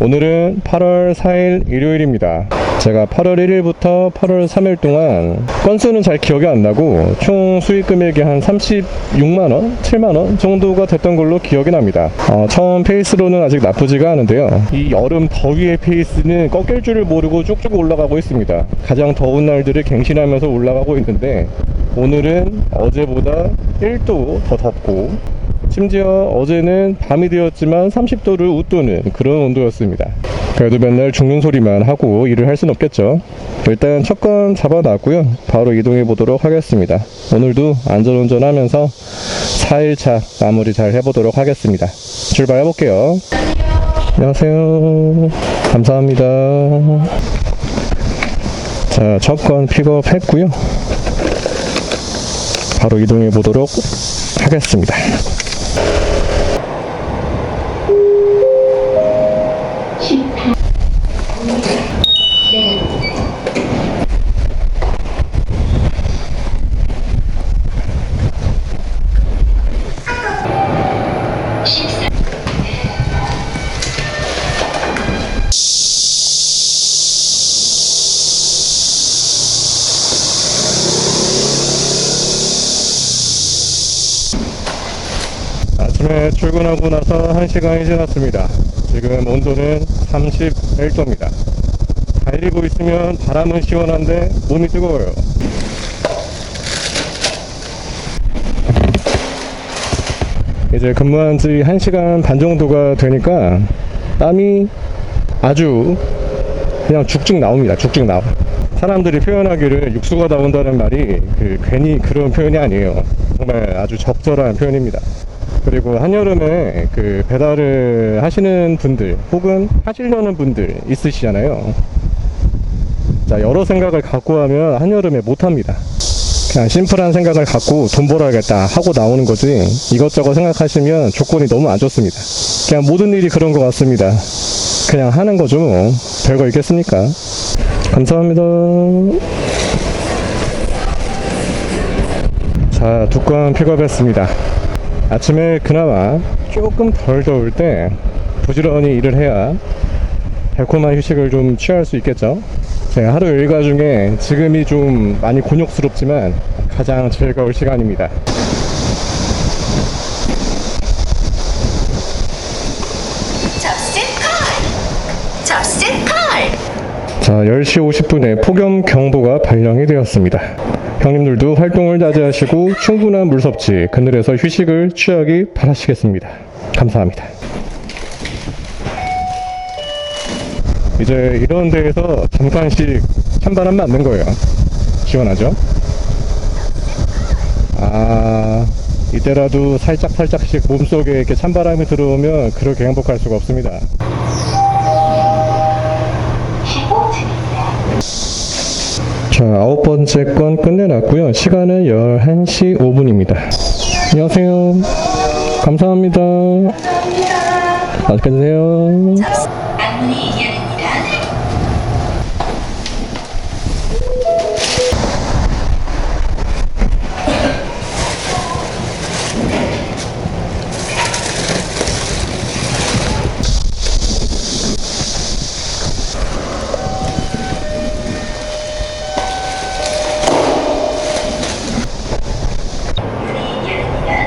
오늘은 8월 4일 일요일입니다. 제가 8월 1일부터 8월 3일 동안 건수는 잘 기억이 안 나고 총 수익 금액이 한 36만원, 7만원 정도가 됐던 걸로 기억이 납니다. 어, 처음 페이스로는 아직 나쁘지가 않은데요. 이 여름 더위의 페이스는 꺾일 줄을 모르고 쭉쭉 올라가고 있습니다. 가장 더운 날들을 갱신하면서 올라가고 있는데 오늘은 어제보다 1도 더 덥고 심지어 어제는 밤이 되었지만 30도를 웃도는 그런 온도였습니다. 그래도 맨날 죽는 소리만 하고 일을 할 순 없겠죠. 일단 첫 건 잡아놨고요. 바로 이동해 보도록 하겠습니다. 오늘도 안전운전 하면서 4일차 마무리 잘 해보도록 하겠습니다. 출발해 볼게요. 안녕하세요. 감사합니다. 자, 첫 건 픽업 했고요. 바로 이동해 보도록 하겠습니다. 아침에 출근하고 나서 1시간이 지났습니다. 지금 온도는 31도입니다. 달리고 있으면 바람은 시원한데 몸이 뜨거워요. 이제 근무한 지 1시간 반 정도가 되니까 땀이 아주 그냥 죽죽 나옵니다. 죽죽 나와. 사람들이 표현하기를 육수가 나온다는 말이 그 괜히 그런 표현이 아니에요. 정말 아주 적절한 표현입니다. 그리고 한여름에 그 배달을 하시는 분들 혹은 하시려는 분들 있으시잖아요. 자, 여러 생각을 갖고 하면 한여름에 못합니다. 그냥 심플한 생각을 갖고 돈 벌어야겠다 하고 나오는 거지 이것저것 생각하시면 조건이 너무 안 좋습니다. 그냥 모든 일이 그런 것 같습니다. 그냥 하는 거죠. 뭐. 별거 있겠습니까? 감사합니다. 자, 두건 픽업했습니다. 아침에 그나마 조금 덜 더울 때 부지런히 일을 해야 달콤한 휴식을 좀 취할 수 있겠죠. 제가 하루 일과 중에 지금이 좀 많이 곤욕스럽지만 가장 즐거울 시간입니다. 자, 10시 50분에 폭염 경보가 발령이 되었습니다. 형님들도 활동을 자제하시고 충분한 물 섭취, 그늘에서 휴식을 취하기 바라시겠습니다. 감사합니다. 이제 이런 데에서 잠깐씩 찬바람 맞는 거예요. 시원하죠? 아, 이때라도 살짝 살짝씩 몸속에 이렇게 찬바람이 들어오면 그렇게 행복할 수가 없습니다. 자, 아홉 번째 건 끝내놨고요. 시간은 11시 5분입니다. 안녕하세요. 감사합니다. 맛있게 드세요. 안문이 열립니다. 문이 열립니다.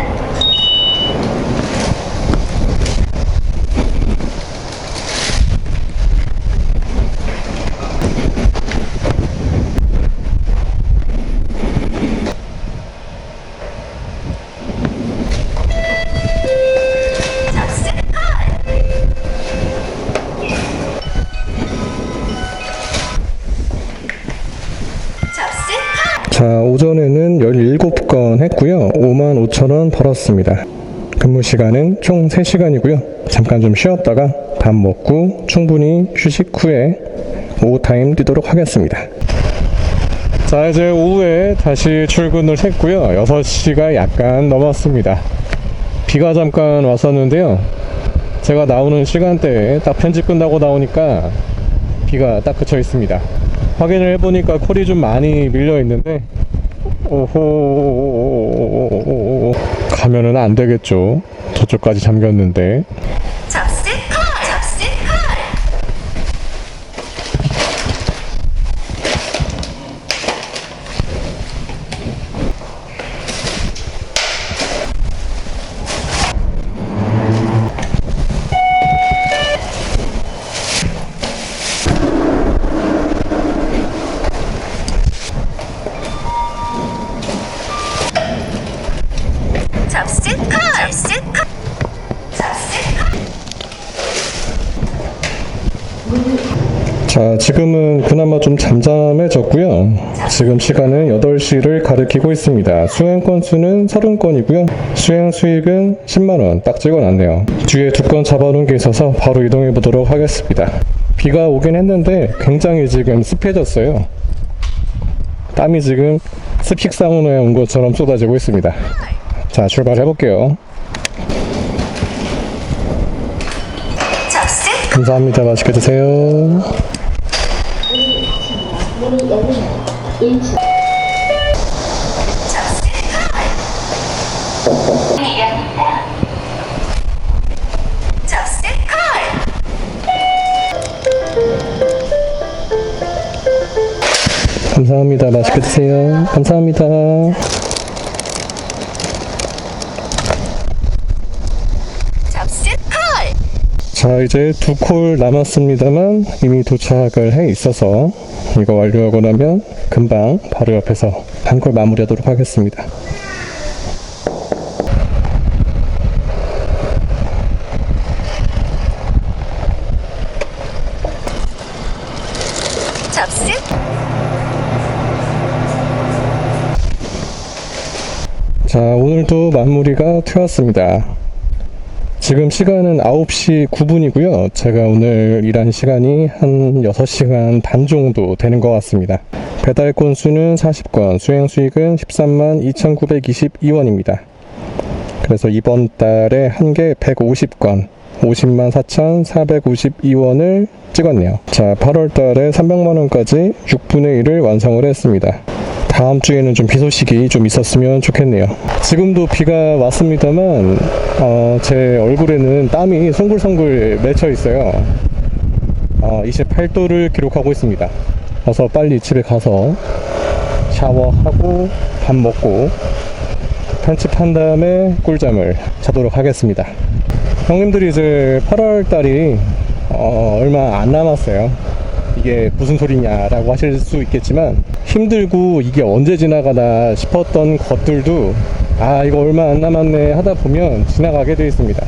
접수 콜! 접수 콜! 자, 오전에는 17건 했고요. 5만 5천 원 벌었습니다. 근무 시간은 총 3시간이고요. 잠깐 좀 쉬었다가 밥 먹고 충분히 휴식 후에 오후 타임 뛰도록 하겠습니다. 자, 이제 오후에 다시 출근을 했고요. 6시가 약간 넘었습니다. 비가 잠깐 왔었는데요. 제가 나오는 시간대에 딱 편집 끝나고 나오니까 비가 딱 그쳐 있습니다. 확인을 해보니까 콜이 좀 많이 밀려 있는데, 오호, 가면은 안 되겠죠. 저쪽까지 잠겼는데. 접수 콜! 접수 콜! 자, 지금은 그나마 좀 잠잠해졌고요. 지금 시간은 8시를 가리키고 있습니다. 수행 건수는 30건이고요. 수행 수익은 10만원 딱 찍어놨네요. 뒤에 두 건 잡아놓은 게 있어서 바로 이동해 보도록 하겠습니다. 비가 오긴 했는데 굉장히 지금 습해졌어요. 땀이 지금 스픽 사우나에 온 것처럼 쏟아지고 있습니다. 자, 출발해 볼게요. 감사합니다. 맛있게 드세요. 감사합니다. 맛있게 드세요. 감사합니다. 접수 콜 자, 이제 두 콜 남았습니다만 이미 도착을 해 있어서 이거 완료하고 나면 금방 바로 옆에서 한 콜 마무리하도록 하겠습니다. 접수 자, 오늘도 마무리가 되었습니다. 지금 시간은 9시 9분이고요. 제가 오늘 일한 시간이 한 6시간 반 정도 되는 것 같습니다. 배달 건수는 40건, 수행 수익은 13만 2,922원입니다. 그래서 이번 달에 한 개 150건, 50만 4,452원을 찍었네요. 자, 8월 달에 300만 원까지 6분의 1을 완성을 했습니다. 다음 주에는 좀 비 소식이 좀 있었으면 좋겠네요. 지금도 비가 왔습니다만 어, 제 얼굴에는 땀이 송글송글 맺혀 있어요. 어, 28도를 기록하고 있습니다. 어서 빨리 집에 가서 샤워하고 밥 먹고 편집한 다음에 꿀잠을 자도록 하겠습니다. 형님들이 이제 8월 달이 어, 얼마 안 남았어요. 이게 무슨 소리냐라고 하실 수 있겠지만 힘들고 이게 언제 지나가나 싶었던 것들도 아 이거 얼마 안 남았네 하다 보면 지나가게 되어 있습니다.